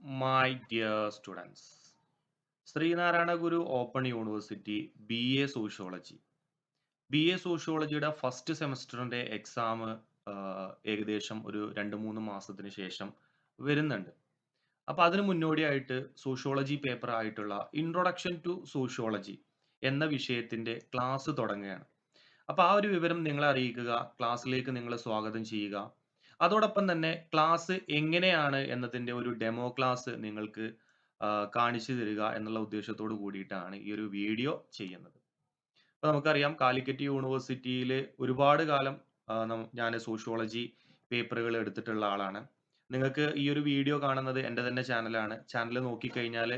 My dear students, Sreenarayana Guru open university B A sociology B A സോഷ്യോളജിയുടെ first സെമസ്റ്ററിന്റെ exam ഏകദേശം ഒരു രണ്ട് മൂന്ന് മാസത്തിന് ശേഷം വരുന്നുണ്ട്. അപ്പം അതിന് മുന്നോടിയായിട്ട് സോഷ്യോളജി പേപ്പർ ആയിട്ടുള്ള ഇൻട്രൊഡക്ഷൻ ടു സോഷ്യോളജി എന്ന വിഷയത്തിന്റെ ക്ലാസ് തുടങ്ങുകയാണ്. അപ്പോൾ ആ ഒരു വിവരം നിങ്ങളെ അറിയിക്കുക ക്ലാസ്സിലേക്ക് നിങ്ങളെ സ്വാഗതം ചെയ്യുക. അതോടൊപ്പം തന്നെ ക്ലാസ് എങ്ങനെയാണ് എന്നതിന്റെ ഒരു ഡെമോ ക്ലാസ് നിങ്ങൾക്ക് കാണിച്ചു തരിക എന്നുള്ള ഉദ്ദേശത്തോട് കൂടിയിട്ടാണ് ഈ ഒരു വീഡിയോ ചെയ്യുന്നത്. അപ്പോൾ നമുക്കറിയാം കാലിക്കറ്റ് യൂണിവേഴ്സിറ്റിയിൽ ഒരുപാട് കാലം ഞാൻ സോഷ്യോളജി പേപ്പറുകൾ എടുത്തിട്ടുള്ള ആളാണ്. നിങ്ങൾക്ക് ഈ ഒരു വീഡിയോ കാണുന്നത് എന്റെ തന്നെ ചാനലാണ്. ചാനൽ നോക്കിക്കഴിഞ്ഞാൽ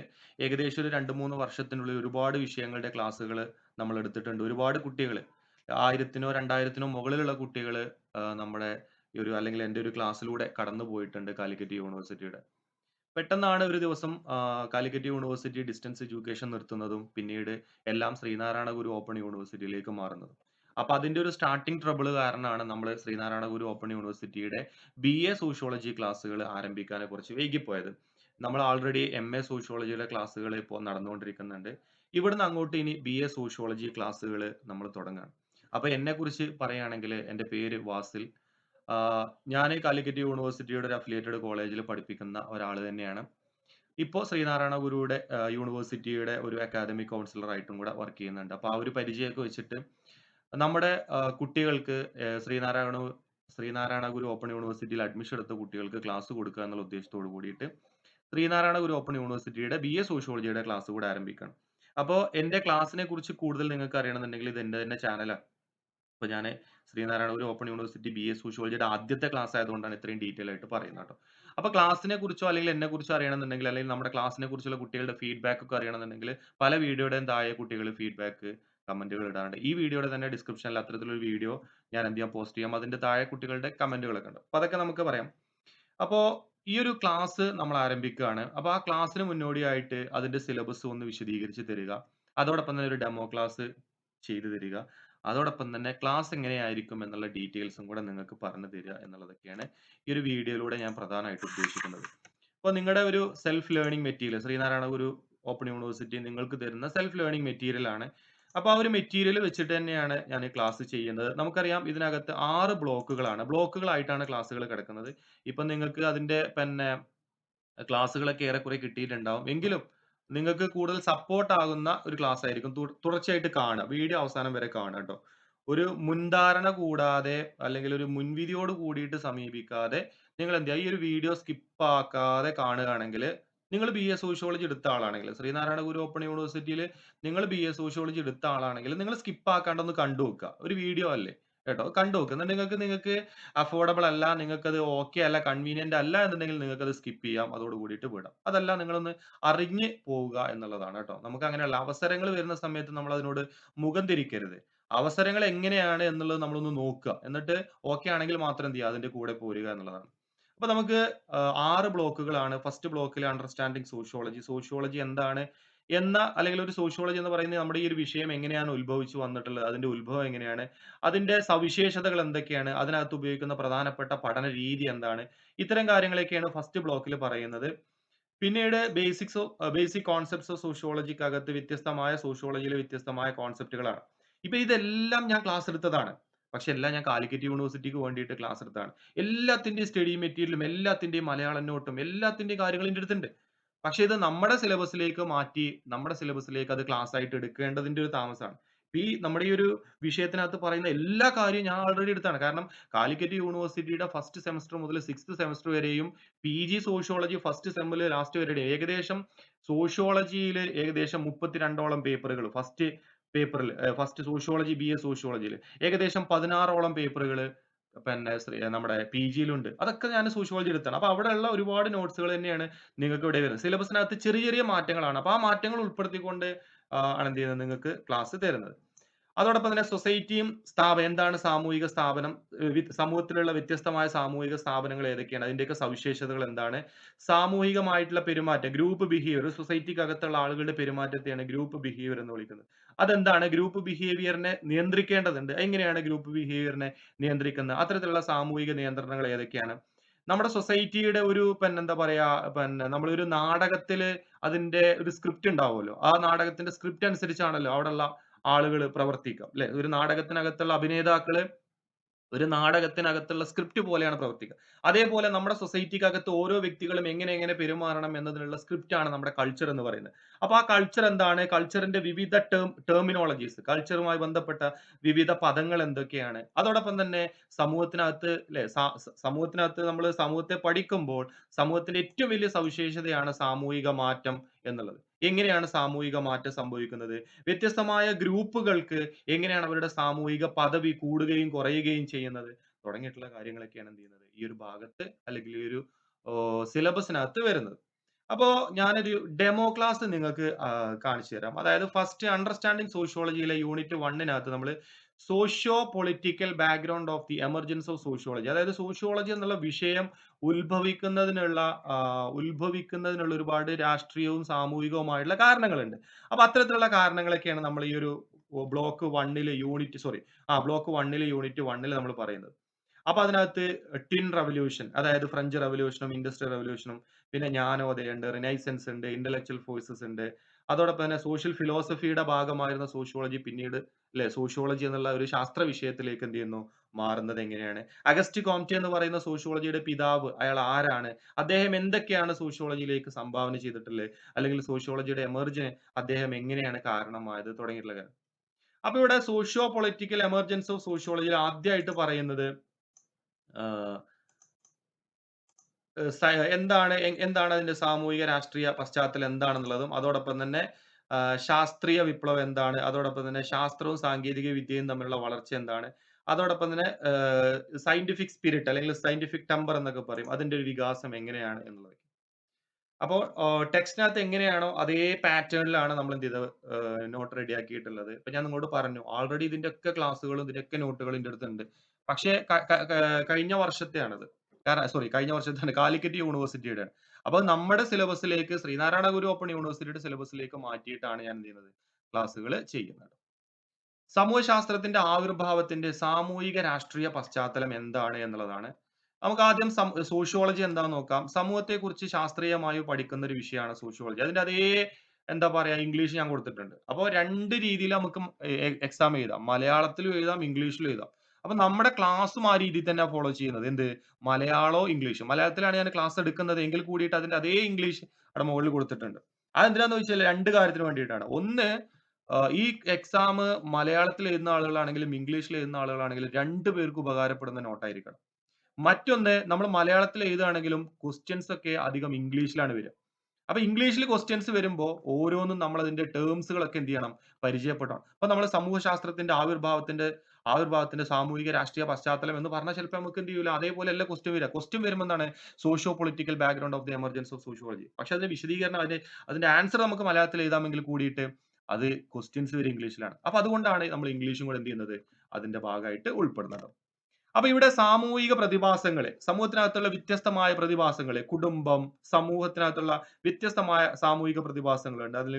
ഏകദേശം ഒരു രണ്ട് മൂന്ന് വർഷത്തിനുള്ളിൽ ഒരുപാട് വിഷയങ്ങളുടെ ക്ലാസ്സുകൾ നമ്മൾ എടുത്തിട്ടുണ്ട്. ഒരുപാട് കുട്ടികൾ ആയിരത്തിനോ രണ്ടായിരത്തിനോ മുകളിലുള്ള കുട്ടികൾ നമ്മുടെ ഈ ഒരു അല്ലെങ്കിൽ എന്റെ ഒരു ക്ലാസ്സിലൂടെ കടന്നു പോയിട്ടുണ്ട് കാലിക്കറ്റ് യൂണിവേഴ്സിറ്റിയുടെ. പെട്ടെന്നാണ് ഒരു ദിവസം കാലിക്കറ്റ് യൂണിവേഴ്സിറ്റി ഡിസ്റ്റൻസ് എഡ്യൂക്കേഷൻ നിർത്തുന്നതും പിന്നീട് എല്ലാം ശ്രീനാരായണ ഗുരു ഓപ്പൺ യൂണിവേഴ്സിറ്റിയിലേക്ക് മാറുന്നത്. അപ്പൊ അതിന്റെ ഒരു സ്റ്റാർട്ടിംഗ് ട്രബിൾ കാരണമാണ് നമ്മൾ ശ്രീനാരായണ ഗുരു ഓപ്പൺ യൂണിവേഴ്സിറ്റിയുടെ ബി എ സോഷ്യോളജി ക്ലാസ്സുകൾ ആരംഭിക്കാൻ കുറച്ച് വൈകിപ്പോയത്. നമ്മൾ ആൾറെഡി എം എ സോഷ്യോളജിയുടെ ക്ലാസ്സുകൾ ഇപ്പോൾ നടന്നുകൊണ്ടിരിക്കുന്നുണ്ട്. ഇവിടുന്ന് അങ്ങോട്ട് ഇനി ബി എ സോഷ്യോളജി ക്ലാസ്സുകൾ നമ്മൾ തുടങ്ങാണ്. അപ്പൊ എന്നെ കുറിച്ച് പറയുകയാണെങ്കിൽ എന്റെ പേര് വാസിൽ. ഞാൻ കാലിക്കറ്റ് യൂണിവേഴ്സിറ്റിയുടെ ഒരു അഫിലിയേറ്റഡ് കോളേജിൽ പഠിപ്പിക്കുന്ന ഒരാൾ തന്നെയാണ്. ഇപ്പോൾ ശ്രീനാരായണ ഗുരുയുടെ യൂണിവേഴ്സിറ്റിയുടെ ഒരു അക്കാദമിക് കൗൺസിലർ ആയിട്ടും കൂടെ വർക്ക് ചെയ്യുന്നുണ്ട്. അപ്പോൾ ആ ഒരു പരിചയമൊക്കെ വെച്ചിട്ട് നമ്മുടെ കുട്ടികൾക്ക് ശ്രീനാരായണ ശ്രീനാരായണ ഗുരു ഓപ്പൺ യൂണിവേഴ്സിറ്റിയിൽ അഡ്മിഷൻ എടുത്ത കുട്ടികൾക്ക് ക്ലാസ് കൊടുക്കുക എന്നുള്ള ഉദ്ദേശത്തോട് കൂടിയിട്ട് ശ്രീനാരായണ ഗുരു ഓപ്പൺ യൂണിവേഴ്സിറ്റിയുടെ ബി എ സോഷ്യോളജിയുടെ ക്ലാസ് കൂടെ ആരംഭിക്കണം. അപ്പോൾ എന്റെ ക്ലാസ്സിനെ കുറിച്ച് കൂടുതൽ നിങ്ങൾക്ക് അറിയണമെന്നുണ്ടെങ്കിൽ ഇത് എന്റെ തന്നെ ചാനലാണ് അപ്പൊ ഞാൻ Sreenarayana Guru open university B A സോഷ്യോളജിയുടെ ആദ്യത്തെ ക്ലാസ് ആയതുകൊണ്ടാണ് ഇത്രയും ഡീറ്റെയിൽ ആയിട്ട് പറയുന്നത് കേട്ടോ. അപ്പോൾ ക്ലാസ്സിനെ കുറിച്ചോ അല്ലെങ്കിൽ എന്നെ കുറിച്ചോ അറിയണമെന്നുണ്ടെങ്കിൽ അല്ലെങ്കിൽ നമ്മുടെ ക്ലാസ്സിനെ കുറിച്ചുള്ള കുട്ടികളുടെ ഫീഡ്ബാക്ക് ഒക്കെ അറിയണമെന്നുണ്ടെങ്കിൽ പല വീഡിയോയുടെയും താഴെ കുട്ടികൾ ഫീഡ്ബാക്ക് കമന്റുകൾ ഇടാറുണ്ട്. ഈ വീഡിയോയുടെ തന്നെ ഡിസ്ക്രിപ്ഷനിൽ അത്തരത്തിലൊരു വീഡിയോ ഞാൻ എന്ത് ചെയ്യാം പോസ്റ്റ് ചെയ്യാം. അതിന്റെ താഴെ കുട്ടികളുടെ കമന്റുകളൊക്കെ ഉണ്ട്. അപ്പൊ അതൊക്കെ നമുക്ക് പറയാം. അപ്പോ ഈ ഒരു ക്ലാസ് നമ്മൾ ആരംഭിക്കുകയാണ്. അപ്പൊ ആ ക്ലാസ്സിന് മുന്നോടിയായിട്ട് അതിന്റെ സിലബസ് ഒന്ന് വിശദീകരിച്ച് തരിക. അതോടൊപ്പം തന്നെ ഒരു ഡെമോ ക്ലാസ് ചെയ്തു തരിക. അതോടൊപ്പം തന്നെ ക്ലാസ് എങ്ങനെയായിരിക്കും എന്നുള്ള ഡീറ്റെയിൽസും കൂടെ നിങ്ങൾക്ക് പറഞ്ഞു തരിക എന്നുള്ളതൊക്കെയാണ് ഈ ഒരു വീഡിയോയിലൂടെ ഞാൻ പ്രധാനമായിട്ട് ഉദ്ദേശിക്കുന്നത്. അപ്പോൾ നിങ്ങളുടെ ഒരു self learning material Sreenarayana Guru open university നിങ്ങൾക്ക് തരുന്ന സെൽഫ് ലേണിംഗ് മെറ്റീരിയൽ ആണ്. അപ്പോൾ ആ ഒരു മെറ്റീരിയൽ വെച്ചിട്ട് തന്നെയാണ് ഞാൻ ക്ലാസ് ചെയ്യുന്നത്. നമുക്കറിയാം ഇതിനകത്ത് ആറ് ബ്ലോക്കുകളാണ്. ബ്ലോക്കുകളായിട്ടാണ് ക്ലാസ്സുകൾ കിടക്കുന്നത്. ഇപ്പം നിങ്ങൾക്ക് അതിന്റെ പിന്നെ ക്ലാസ്സുകളൊക്കെ ഏറെക്കുറെ കിട്ടിയിട്ടുണ്ടാവും. എങ്കിലും നിങ്ങൾക്ക് കൂടുതൽ സപ്പോർട്ട് ആകുന്ന ഒരു ക്ലാസ് ആയിരിക്കും. തുടർച്ചയായിട്ട് കാണുക. വീഡിയോ അവസാനം വരെ കാണുക കേട്ടോ ഒരു മുൻധാരണ കൂടാതെ അല്ലെങ്കിൽ ഒരു മുൻവിധിയോട് കൂടിയിട്ട് സമീപിക്കാതെ നിങ്ങൾ എന്ത് ചെയ്യുക? ഈ ഒരു വീഡിയോ സ്കിപ്പ് ആക്കാതെ കാണുകയാണെങ്കിൽ നിങ്ങൾ ബി എ സോഷ്യോളജി എടുത്ത ആളാണെങ്കിൽ ശ്രീനാരായണ ഗുരു ഓപ്പൺ യൂണിവേഴ്സിറ്റിയിൽ നിങ്ങൾ ബി എ സോഷ്യോളജി എടുത്ത ആളാണെങ്കിൽ നിങ്ങൾ സ്കിപ്പ് ആക്കാണ്ടൊന്ന് കണ്ടു വെക്കുക ഒരു വീഡിയോ അല്ലേ? കേട്ടോ. കണ്ടു നോക്ക്. എന്നിട്ട് നിങ്ങൾക്ക് നിങ്ങൾക്ക് അഫോർഡബിൾ അല്ല നിങ്ങൾക്കത് ഓക്കെ അല്ല കൺവീനിയന്റ് അല്ല എന്നുണ്ടെങ്കിൽ നിങ്ങൾക്ക് അത് സ്കിപ്പ് ചെയ്യാം. അതോട് കൂടിയിട്ട് വിടാം. അതല്ല നിങ്ങളൊന്ന് അറിഞ്ഞ് പോവുക എന്നുള്ളതാണ് കേട്ടോ. നമുക്ക് അങ്ങനെയുള്ള അവസരങ്ങൾ വരുന്ന സമയത്ത് നമ്മൾ അതിനോട് മുഖം തിരിക്കരുത്. അവസരങ്ങൾ എങ്ങനെയാണ് എന്നുള്ളത് നമ്മളൊന്ന് നോക്കുക. എന്നിട്ട് ഓക്കെ ആണെങ്കിൽ മാത്രം എന്ത് ചെയ്യുക? അതിന്റെ കൂടെ പോരുക എന്നുള്ളതാണ്. അപ്പൊ നമുക്ക് ആറ് ബ്ലോക്കുകളാണ് ഫസ്റ്റ് ബ്ലോക്കിൽ അണ്ടർസ്റ്റാൻഡിങ് സോഷ്യോളജി സോഷ്യോളജി എന്താണ്? എന്ന അല്ലെങ്കിൽ ഒരു സോഷ്യോളജി എന്ന് പറയുന്നത് നമ്മുടെ ഈ ഒരു വിഷയം എങ്ങനെയാണ് ഉത്ഭവിച്ചു വന്നിട്ടുള്ളത് അതിന്റെ ഉത്ഭവം എങ്ങനെയാണ് അതിന്റെ സവിശേഷതകൾ എന്തൊക്കെയാണ് അതിനകത്ത് ഉപയോഗിക്കുന്ന പ്രധാനപ്പെട്ട പഠന രീതി എന്താണ് ഇത്തരം കാര്യങ്ങളൊക്കെയാണ് ഫസ്റ്റ് ബ്ലോക്കിൽ പറയുന്നത്. പിന്നീട് ബേസിക്സ് ബേസിക് കോൺസെപ്റ്റ്സ് ഓഫ് സോഷ്യോളജിക്കകത്ത് വ്യത്യസ്തമായ സോഷ്യോളജിയിലെ വ്യത്യസ്തമായ കോൺസെപ്റ്റുകളാണ് ഇപ്പൊ ഇതെല്ലാം ഞാൻ ക്ലാസ് എടുത്തതാണ്. പക്ഷെ എല്ലാം ഞാൻ കാലിക്കറ്റ് യൂണിവേഴ്സിറ്റിക്ക് വേണ്ടിയിട്ട് ക്ലാസ് എടുത്തതാണ്. എല്ലാത്തിന്റെയും സ്റ്റഡി മെറ്റീരിയലും എല്ലാത്തിന്റെയും മലയാളം നോട്ടും എല്ലാത്തിന്റെയും കാര്യങ്ങളും എന്റെ അടുത്തുണ്ട്. പക്ഷെ ഇത് നമ്മുടെ സിലബസിലേക്ക് മാറ്റി നമ്മുടെ സിലബസിലേക്ക് അത് ക്ലാസ് ആയിട്ട് എടുക്കേണ്ടതിന്റെ ഒരു താമസമാണ്. ഈ നമ്മുടെ ഈ ഒരു വിഷയത്തിനകത്ത് പറയുന്ന എല്ലാ കാര്യവും ഞാൻ ഓൾറെഡി എടുത്താണ്. കാരണം കാലിക്കറ്റ് യൂണിവേഴ്സിറ്റിയുടെ ഫസ്റ്റ് സെമസ്റ്റർ മുതൽ സിക്സ്ത് സെമസ്റ്റർ വരെയും പി ജി സോഷ്യോളജി ഫസ്റ്റ് സെമ്മിൽ ലാസ്റ്റ് വരെയും ഏകദേശം സോഷ്യോളജിയിൽ ഏകദേശം മുപ്പത്തിരണ്ടോളം പേപ്പറുകൾ ഫസ്റ്റ് പേപ്പറിൽ ഫസ്റ്റ് സോഷ്യോളജി ബി എ സോഷ്യോളജിയിൽ ഏകദേശം പതിനാറോളം പേപ്പറുകൾ പിന്നെ നമ്മുടെ പി ജിയിലുണ്ട്. അതൊക്കെ ഞാൻ സോഷ്യോളജി എടുത്താണ് അപ്പൊ അവിടെയുള്ള ഒരുപാട് നോട്ട്സുകൾ തന്നെയാണ് നിങ്ങൾക്ക് ഇവിടെ വരുന്നത്. സിലബസിനകത്ത് ചെറിയ ചെറിയ മാറ്റങ്ങളാണ്. അപ്പൊ ആ മാറ്റങ്ങൾ ഉൾപ്പെടുത്തിക്കൊണ്ട് ആണ് എന്ത് ചെയ്യുന്നത് നിങ്ങൾക്ക് ക്ലാസ് തരുന്നത്. അതോടൊപ്പം തന്നെ സൊസൈറ്റിയും സ്ഥാപനം എന്താണ് സാമൂഹിക സ്ഥാപനം? സമൂഹത്തിലുള്ള വ്യത്യസ്തമായ സാമൂഹിക സ്ഥാപനങ്ങൾ ഏതൊക്കെയാണ്? അതിന്റെയൊക്കെ സവിശേഷതകൾ എന്താണ്? സാമൂഹികമായിട്ടുള്ള പെരുമാറ്റം. ഗ്രൂപ്പ് ബിഹേവിയർ സൊസൈറ്റിക്ക് അകത്തുള്ള ആളുകളുടെ പെരുമാറ്റത്തെയാണ് ഗ്രൂപ്പ് ബിഹേവിയർ എന്ന് വിളിക്കുന്നത്. അതെന്താണ്? ഗ്രൂപ്പ് ബിഹേവിയറിനെ നിയന്ത്രിക്കേണ്ടതുണ്ട്. എങ്ങനെയാണ് ഗ്രൂപ്പ് ബിഹേവിയറിനെ നിയന്ത്രിക്കുന്നത്? അത്തരത്തിലുള്ള സാമൂഹിക നിയന്ത്രണങ്ങൾ ഏതൊക്കെയാണ്? നമ്മുടെ സൊസൈറ്റിയുടെ ഒരു പിന്നെ എന്താ പറയാ പിന്നെ നമ്മളൊരു നാടകത്തിൽ അതിന്റെ ഒരു സ്ക്രിപ്റ്റ് ഉണ്ടാവുമല്ലോ. ആ നാടകത്തിന്റെ സ്ക്രിപ്റ്റ് അനുസരിച്ചാണല്ലോ അവിടെയുള്ള ആളുകൾ പ്രവർത്തിക്കുക. അല്ലെ? ഒരു നാടകത്തിനകത്തുള്ള അഭിനേതാക്കൾ ഒരു നാടകത്തിനകത്തുള്ള സ്ക്രിപ്റ്റ് പോലെയാണ് പ്രവർത്തിക്കുക. അതേപോലെ നമ്മുടെ സൊസൈറ്റിക്കകത്ത് ഓരോ വ്യക്തികളും എങ്ങനെ എങ്ങനെ പെരുമാറണം എന്നതിനുള്ള സ്ക്രിപ്റ്റ് ആണ് നമ്മുടെ കൾച്ചർ എന്ന് പറയുന്നത്. അപ്പൊ ആ കൾച്ചർ എന്താണ്? കൾച്ചറിന്റെ വിവിധ ടേം ടെർമിനോളജീസ് കൾച്ചറുമായി ബന്ധപ്പെട്ട വിവിധ പദങ്ങൾ എന്തൊക്കെയാണ്? അതോടൊപ്പം തന്നെ സമൂഹത്തിനകത്ത് അല്ലെ സമൂഹത്തിനകത്ത് നമ്മൾ സമൂഹത്തെ പഠിക്കുമ്പോൾ സമൂഹത്തിന്റെ ഏറ്റവും വലിയ സവിശേഷതയാണ് സാമൂഹിക മാറ്റം എന്നുള്ളത്. എങ്ങനെയാണ് സാമൂഹിക മാറ്റം സംഭവിക്കുന്നത്? വ്യത്യസ്തമായ ഗ്രൂപ്പുകൾക്ക് എങ്ങനെയാണ് അവരുടെ സാമൂഹിക പദവി കൂടുകയും കുറയുകയും ചെയ്യുന്നത്? തുടങ്ങിയിട്ടുള്ള കാര്യങ്ങളൊക്കെയാണ് എന്ത് ചെയ്യുന്നത് ഈ ഒരു ഭാഗത്ത് അല്ലെങ്കിൽ ഈ ഒരു സിലബസിനകത്ത് വരുന്നത്. അപ്പോ ഞാനൊരു ഡെമോ ക്ലാസ് നിങ്ങൾക്ക് കാണിച്ചു തരാം. അതായത് ഫസ്റ്റ് അണ്ടർസ്റ്റാൻഡിങ് സോഷ്യോളജിയിലെ യൂണിറ്റ് വണ്ണിനകത്ത് നമ്മൾ socio political background of the emergence of sociology അതായത് സോഷ്യോളജി എന്നുള്ള വിഷയം ഉത്ഭവിക്കുന്നതിനുള്ള ഉത്ഭവിക്കുന്നതിനുള്ള ഒരുപാട് രാഷ്ട്രീയവും സാമൂഹികവുമായിട്ടുള്ള കാരണങ്ങളുണ്ട്. അപ്പൊ അത്തരത്തിലുള്ള കാരണങ്ങളൊക്കെയാണ് നമ്മൾ ഈ ഒരു ബ്ലോക്ക് വണ്ണിൽ യൂണിറ്റ് സോറി ആ ബ്ലോക്ക് വണ്ണിൽ യൂണിറ്റ് വണ്ണിൽ നമ്മൾ പറയുന്നത്. അപ്പൊ അതിനകത്ത് ട്വിൻ റവല്യൂഷൻ അതായത് ഫ്രഞ്ച് റവല്യൂഷനും ഇൻഡസ്ട്രിയൽ റവല്യൂഷനും പിന്നെ ജ്ഞാനോദയുണ്ട് റിനൈസൻസ് ഉണ്ട്, ഇന്റലക്ച്വൽ ഫോഴ്സസ് ഉണ്ട്. അതോടൊപ്പം തന്നെ സോഷ്യൽ ഫിലോസഫിയുടെ ഭാഗമായിരുന്ന സോഷ്യോളജി പിന്നീട് അല്ലെ സോഷ്യോളജി എന്നുള്ള ഒരു ശാസ്ത്ര വിഷയത്തിലേക്ക് എന്ത് ചെയ്യുന്നു മാറുന്നത് എങ്ങനെയാണ്? അഗസ്റ്റ് കോംറ്റെ എന്ന് പറയുന്ന സോഷ്യോളജിയുടെ പിതാവ് അയാൾ ആരാണ്? അദ്ദേഹം എന്തൊക്കെയാണ് സോഷ്യോളജിയിലേക്ക് സംഭാവന ചെയ്തിട്ടുള്ളത്? അല്ലെങ്കിൽ സോഷ്യോളജിയുടെ എമർജിന് അദ്ദേഹം എങ്ങനെയാണ് കാരണമായത്? തുടങ്ങിയിട്ടുള്ള കാര്യം. അപ്പൊ ഇവിടെ സോഷ്യോ പൊളിറ്റിക്കൽ എമർജൻസ് ഓഫ് സോഷ്യോളജിയിൽ ആദ്യമായിട്ട് പറയുന്നത് എന്താണ് എന്താണ് അതിന്റെ സാമൂഹിക രാഷ്ട്രീയ പശ്ചാത്തലം എന്താണെന്നുള്ളതും അതോടൊപ്പം തന്നെ ശാസ്ത്രീയ വിപ്ലവം എന്താണ്? അതോടൊപ്പം തന്നെ ശാസ്ത്രവും സാങ്കേതിക വിദ്യയും തമ്മിലുള്ള വളർച്ച എന്താണ്? അതോടൊപ്പം തന്നെ സയന്റിഫിക് സ്പിരിറ്റ് അല്ലെങ്കിൽ സയന്റിഫിക് ടെമ്പർ എന്നൊക്കെ പറയും. അതിന്റെ ഒരു വികാസം എങ്ങനെയാണ് എന്നുള്ളത്. അപ്പോൾ ടെക്സ്റ്റിനകത്ത് എങ്ങനെയാണോ അതേ പാറ്റേണിലാണ് നമ്മൾ എന്ത് ചെയ്തത് നോട്ട് നോട്ട് റെഡിയാക്കിയിട്ടുള്ളത്. ഇപ്പൊ ഞാൻ നിങ്ങളോട് പറഞ്ഞു ഓൾറെഡി ഇതിന്റെ ഒക്കെ ക്ലാസ്സുകളും ഇതിന്റെ ഒക്കെ നോട്ടുകളും ഇതിന്റെ അടുത്തുണ്ട്. പക്ഷേ കഴിഞ്ഞ വർഷത്തെയാണത്. കാര സോറി കഴിഞ്ഞ വർഷത്താണ് കാലിക്കറ്റ് യൂണിവേഴ്സിറ്റിയുടെ അപ്പൊ നമ്മുടെ സിലബസിലേക്ക് ശ്രീനാരായണ ഗുരു ഓപ്പൺ യൂണിവേഴ്സിറ്റിയുടെ സിലബസിലേക്ക് മാറ്റിയിട്ടാണ് ഞാൻ എന്ത് ചെയ്യുന്നത് ക്ലാസ്സുകൾ ചെയ്യുന്നത്. സമൂഹശാസ്ത്രത്തിന്റെ ആവിർഭാവത്തിന്റെ സാമൂഹിക രാഷ്ട്രീയ പശ്ചാത്തലം എന്താണ് എന്നുള്ളതാണ്. നമുക്ക് ആദ്യം സോഷ്യോളജി എന്താന്ന് നോക്കാം. സമൂഹത്തെ കുറിച്ച് ശാസ്ത്രീയമായി പഠിക്കുന്ന ഒരു വിഷയമാണ് സോഷ്യോളജി. അതിന്റെ അതേ എന്താ പറയാ ഇംഗ്ലീഷ് ഞാൻ കൊടുത്തിട്ടുണ്ട്. അപ്പോൾ രണ്ട് രീതിയിൽ നമുക്ക് എക്സാം എഴുതാം. മലയാളത്തിലും എഴുതാം, ഇംഗ്ലീഷിലും എഴുതാം. അപ്പൊ നമ്മുടെ ക്ലാസ്സും ആ രീതിയിൽ തന്നെ ഫോളോ ചെയ്യുന്നത്. എന്ത് മലയാളോ ഇംഗ്ലീഷും. മലയാളത്തിലാണ് ഞാൻ ക്ലാസ് എടുക്കുന്നത് എങ്കിൽ കൂടിയിട്ട് അതിന്റെ അതേ ഇംഗ്ലീഷ് അവിടെ മുകളിൽ കൊടുത്തിട്ടുണ്ട്. അതെന്തിനാന്ന് വെച്ചാൽ രണ്ട് കാര്യത്തിന് വേണ്ടിയിട്ടാണ്. ഒന്ന് ഈ എക്സാം മലയാളത്തിൽ എഴുതുന്ന ആളുകളാണെങ്കിലും ഇംഗ്ലീഷിൽ എഴുതുന്ന ആളുകളാണെങ്കിലും രണ്ടു പേർക്ക് ഉപകാരപ്പെടുന്ന നോട്ടായിരിക്കണം. മറ്റൊന്ന് നമ്മൾ മലയാളത്തിൽ എഴുതുകയാണെങ്കിലും ക്വസ്റ്റ്യൻസ് ഒക്കെ അധികം ഇംഗ്ലീഷിലാണ് വരിക. അപ്പൊ ഇംഗ്ലീഷിൽ ക്വസ്റ്റ്യൻസ് വരുമ്പോൾ ഓരോന്നും നമ്മൾ അതിന്റെ ടേംസുകളൊക്കെ എന്ത് ചെയ്യണം പരിചയപ്പെടണം. അപ്പൊ നമ്മൾ സമൂഹശാസ്ത്രത്തിന്റെ ആവിർഭാവത്തിന്റെ ആവിർഭാവത്തിന്റെ സാമൂഹിക രാഷ്ട്രീയ പശ്ചാത്തലം എന്ന് പറഞ്ഞാൽ ചിലപ്പോൾ നമുക്ക് എന്ത് ചെയ്യൂല അതേപോലെയല്ല ക്വസ്റ്റ്യൻ വരിക. ക്വസ്റ്റ്യൻ വരുമ്പോൾ എന്താണ് socio political background of the emergence of sociology. പക്ഷെ അതിന്റെ വിശദീകരണം അതിന്റെ അതിന്റെ ആൻസർ നമുക്ക് മലയാളത്തിൽ എഴുതാമെങ്കിൽ കൂടിയിട്ട് അത് ക്വസ്റ്റ്യൻസ് വരെ ഇംഗ്ലീഷിലാണ്. അപ്പൊ അതുകൊണ്ടാണ് നമ്മൾ ഇംഗ്ലീഷും കൂടെ എന്ത് ചെയ്യുന്നത് അതിന്റെ ഭാഗമായിട്ട് ഉൾപ്പെടുന്നത്. അപ്പൊ ഇവിടെ സാമൂഹിക പ്രതിഭാസങ്ങളെ സമൂഹത്തിനകത്തുള്ള വ്യത്യസ്തമായ പ്രതിഭാസങ്ങളെ കുടുംബം, സമൂഹത്തിനകത്തുള്ള വ്യത്യസ്തമായ സാമൂഹിക പ്രതിഭാസങ്ങളുണ്ട്. അതിൽ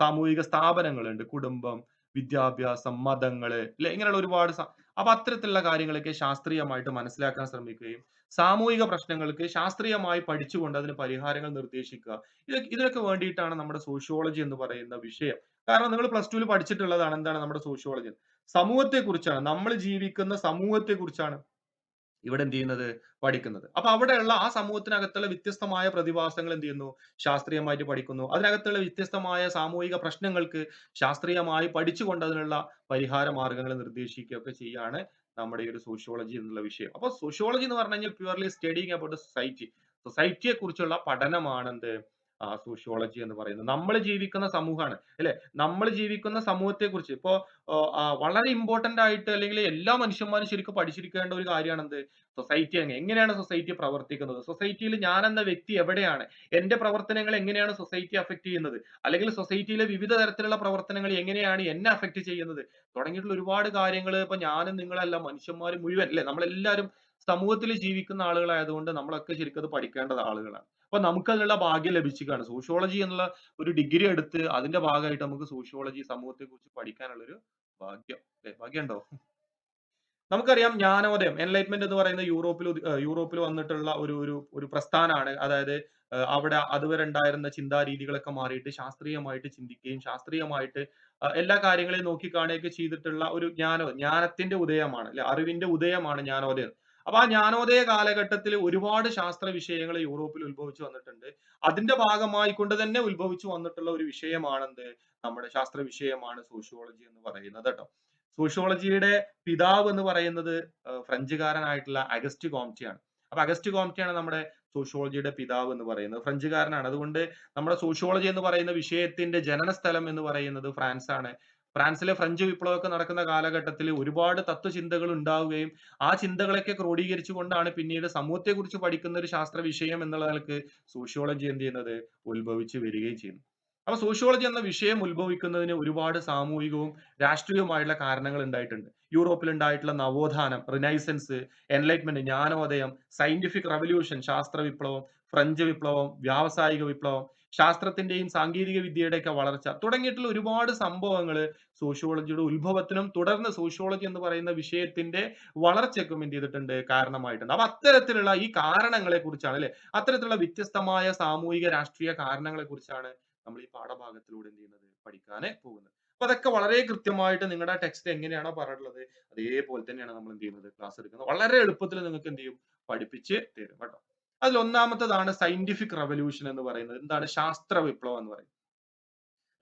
സാമൂഹിക സ്ഥാപനങ്ങളുണ്ട്. കുടുംബം, വിദ്യാഭ്യാസം, മതങ്ങൾ അല്ലെ ഇങ്ങനെയുള്ള ഒരുപാട് അപ്പൊ അത്തരത്തിലുള്ള കാര്യങ്ങളൊക്കെ ശാസ്ത്രീയമായിട്ട് മനസ്സിലാക്കാൻ ശ്രമിക്കുകയും സാമൂഹിക പ്രശ്നങ്ങൾക്ക് ശാസ്ത്രീയമായി പഠിച്ചുകൊണ്ട് അതിന് പരിഹാരങ്ങൾ നിർദ്ദേശിക്കുക. ഇത് ഇതിനൊക്കെ വേണ്ടിയിട്ടാണ് നമ്മുടെ സോഷ്യോളജി എന്ന് പറയുന്ന വിഷയം. കാരണം നിങ്ങൾ പ്ലസ് ടുവിൽ പഠിച്ചിട്ടുള്ളതാണ് എന്താണ് നമ്മുടെ സോഷ്യോളജി. സമൂഹത്തെക്കുറിച്ചാണ് നമ്മൾ ജീവിക്കുന്ന സമൂഹത്തെക്കുറിച്ചാണ് ഇവിടെ എന്ത് ചെയ്യുന്നത് പഠിക്കുന്നത്. അപ്പൊ അവിടെയുള്ള ആ സമൂഹത്തിനകത്തുള്ള വ്യത്യസ്തമായ പ്രതിഭാസങ്ങൾ എന്ത് ചെയ്യുന്നു ശാസ്ത്രീയമായിട്ട് പഠിക്കുന്നു. അതിനകത്തുള്ള വ്യത്യസ്തമായ സാമൂഹിക പ്രശ്നങ്ങൾക്ക് ശാസ്ത്രീയമായി പഠിച്ചുകൊണ്ട് അതിനുള്ള പരിഹാര മാർഗങ്ങൾ നിർദ്ദേശിക്കുകയൊക്കെ ചെയ്യാണ് നമ്മുടെ ഈ ഒരു സോഷ്യോളജി എന്നുള്ള വിഷയം. അപ്പൊ സോഷ്യോളജി എന്ന് പറഞ്ഞു കഴിഞ്ഞാൽ പ്യുവർലി സ്റ്റഡിങ് അബൌട്ട് സൊസൈറ്റി. സൊസൈറ്റിയെ കുറിച്ചുള്ള പഠനമാണ് എന്ത് സോഷ്യോളജി എന്ന് പറയുന്നത്. നമ്മൾ ജീവിക്കുന്ന സമൂഹമാണ് അല്ലെ? നമ്മൾ ജീവിക്കുന്ന സമൂഹത്തെക്കുറിച്ച് ഇപ്പോ ഓഹ് വളരെ ഇമ്പോർട്ടന്റ് ആയിട്ട് അല്ലെങ്കിൽ എല്ലാ മനുഷ്യന്മാരും ശരിക്കും പഠിച്ചിരിക്കേണ്ട ഒരു കാര്യമാണ് എന്ത് സൊസൈറ്റി എങ്ങനെയാണ് സൊസൈറ്റി പ്രവർത്തിക്കുന്നത്? സൊസൈറ്റിയിൽ ഞാൻ എന്ന വ്യക്തി എവിടെയാണ്? എന്റെ പ്രവർത്തനങ്ങൾ എങ്ങനെയാണ് സൊസൈറ്റി അഫക്ട് ചെയ്യുന്നത്? അല്ലെങ്കിൽ സൊസൈറ്റിയിലെ വിവിധ തരത്തിലുള്ള പ്രവർത്തനങ്ങൾ എങ്ങനെയാണ് എന്നെ അഫക്ട് ചെയ്യുന്നത്? തുടങ്ങിയിട്ടുള്ള ഒരുപാട് കാര്യങ്ങൾ ഇപ്പൊ ഞാനും നിങ്ങളല്ല മനുഷ്യന്മാർ മുഴുവൻ അല്ലെ നമ്മളെല്ലാവരും സമൂഹത്തിൽ ജീവിക്കുന്ന ആളുകളായതുകൊണ്ട് നമ്മളൊക്കെ ശരിക്കും അത് പഠിക്കേണ്ടത് ആളുകളാണ്. അപ്പൊ നമുക്ക് അതിനുള്ള ഭാഗ്യം ലഭിച്ചിരിക്കുകയാണ്. സോഷ്യോളജി എന്നുള്ള ഒരു ഡിഗ്രി എടുത്ത് അതിന്റെ ഭാഗമായിട്ട് നമുക്ക് സോഷ്യോളജി സമൂഹത്തെ കുറിച്ച് പഠിക്കാനുള്ള ഒരു ഭാഗ്യം. ഭാഗ്യം ഉണ്ടോ നമുക്കറിയാം ജ്ഞാനോദയം എൻലൈറ്റ്മെന്റ് എന്ന് പറയുന്ന യൂറോപ്പിൽ യൂറോപ്പിൽ വന്നിട്ടുള്ള ഒരു ഒരു ഒരു പ്രസ്ഥാനമാണ്. അതായത് അവിടെ അതുവരെ ഉണ്ടായിരുന്ന ചിന്താരീതികളൊക്കെ മാറിയിട്ട് ശാസ്ത്രീയമായിട്ട് ചിന്തിക്കുകയും ശാസ്ത്രീയമായിട്ട് എല്ലാ കാര്യങ്ങളെയും നോക്കിക്കാണുകയൊക്കെ ചെയ്തിട്ടുള്ള ഒരു ജ്ഞാനോ ജ്ഞാനത്തിന്റെ ഉദയമാണ്. അല്ലെ? അറിവിന്റെ ഉദയമാണ് ജ്ഞാനോദയം. അപ്പൊ ആ ജ്ഞാനോദയ കാലഘട്ടത്തിൽ ഒരുപാട് ശാസ്ത്ര വിഷയങ്ങൾ യൂറോപ്പിൽ ഉത്ഭവിച്ചു വന്നിട്ടുണ്ട്. അതിന്റെ ഭാഗമായി കൊണ്ട് തന്നെ ഉത്ഭവിച്ചു വന്നിട്ടുള്ള ഒരു വിഷയമാണെന്ത്? നമ്മുടെ ശാസ്ത്ര വിഷയമാണ് സോഷ്യോളജി എന്ന് പറയുന്നത് കേട്ടോ. സോഷ്യോളജിയുടെ പിതാവ് എന്ന് പറയുന്നത് ഫ്രഞ്ചുകാരനായിട്ടുള്ള അഗസ്റ്റ് കോംറ്റിയാണ്. അപ്പൊ അഗസ്റ്റ് കോംറ്റിയാണ് നമ്മുടെ സോഷ്യോളജിയുടെ പിതാവ് എന്ന് പറയുന്നത്. ഫ്രഞ്ചുകാരനാണ്. അതുകൊണ്ട് നമ്മുടെ സോഷ്യോളജി എന്ന് പറയുന്ന വിഷയത്തിന്റെ ജനന സ്ഥലം എന്ന് പറയുന്നത് ഫ്രാൻസ് ആണ് ഫ്രാൻസിലെ ഫ്രഞ്ച് വിപ്ലവമൊക്കെ നടക്കുന്ന കാലഘട്ടത്തിൽ ഒരുപാട് തത്വചിന്തകൾ ഉണ്ടാവുകയും ആ ചിന്തകളൊക്കെ ക്രോഡീകരിച്ചുകൊണ്ടാണ് പിന്നീട് സമൂഹത്തെക്കുറിച്ച് പഠിക്കുന്ന ഒരു ശാസ്ത്ര വിഷയം എന്നുള്ള നിലയ്ക്ക് സോഷ്യോളജി എന്ത് ചെയ്യുന്നത്? ഉത്ഭവിച്ച് വരികയും ചെയ്യുന്നു. അപ്പൊ സോഷ്യോളജി എന്ന വിഷയം ഉത്ഭവിക്കുന്നതിന് ഒരുപാട് സാമൂഹികവും രാഷ്ട്രീയവുമായിട്ടുള്ള കാരണങ്ങൾ ഉണ്ടായിട്ടുണ്ട്. യൂറോപ്പിൽ ഉണ്ടായിട്ടുള്ള നവോത്ഥാനം റിനൈസൻസ് എൻലൈറ്റ്മെന്റ് ജ്ഞാനോദയം സയന്റിഫിക് റവല്യൂഷൻ ശാസ്ത്ര വിപ്ലവം ഫ്രഞ്ച് വിപ്ലവം വ്യാവസായിക വിപ്ലവം ശാസ്ത്രത്തിന്റെയും സാങ്കേതിക വിദ്യയുടെയൊക്കെ വളർച്ച തുടങ്ങിയിട്ടുള്ള ഒരുപാട് സംഭവങ്ങൾ സോഷ്യോളജിയുടെ ഉത്ഭവത്തിനും തുടർന്ന് സോഷ്യോളജി എന്ന് പറയുന്ന വിഷയത്തിന്റെ വളർച്ചയ്ക്കും എന്ത് ചെയ്തിട്ടുണ്ട് കാരണമായിട്ടുണ്ട്. അപ്പൊ അത്തരത്തിലുള്ള ഈ കാരണങ്ങളെ കുറിച്ചാണ് അല്ലെ? അത്തരത്തിലുള്ള വ്യത്യസ്തമായ സാമൂഹിക രാഷ്ട്രീയ കാരണങ്ങളെ കുറിച്ചാണ് നമ്മൾ ഈ പാഠഭാഗത്തിലൂടെ എന്ത് ചെയ്യുന്നത്? പഠിക്കാനേ പോകുന്നത്. അപ്പൊ അതൊക്കെ വളരെ കൃത്യമായിട്ട് നിങ്ങളുടെ ടെക്സ്റ്റ് എങ്ങനെയാണോ പറഞ്ഞിട്ടുള്ളത് അതേപോലെ തന്നെയാണ് നമ്മൾ എന്ത് ചെയ്യുന്നത്? ക്ലാസ് എടുക്കുന്നത്. വളരെ എളുപ്പത്തിൽ നിങ്ങൾക്ക് എന്ത് ചെയ്യും? പഠിപ്പിച്ച് തരും കേട്ടോ. അതിൽ ഒന്നാമത്തതാണ് സയന്റിഫിക് റവല്യൂഷൻ എന്ന് പറയുന്നത്. എന്താണ്? ശാസ്ത്ര വിപ്ലവം എന്ന് പറയുന്നത്.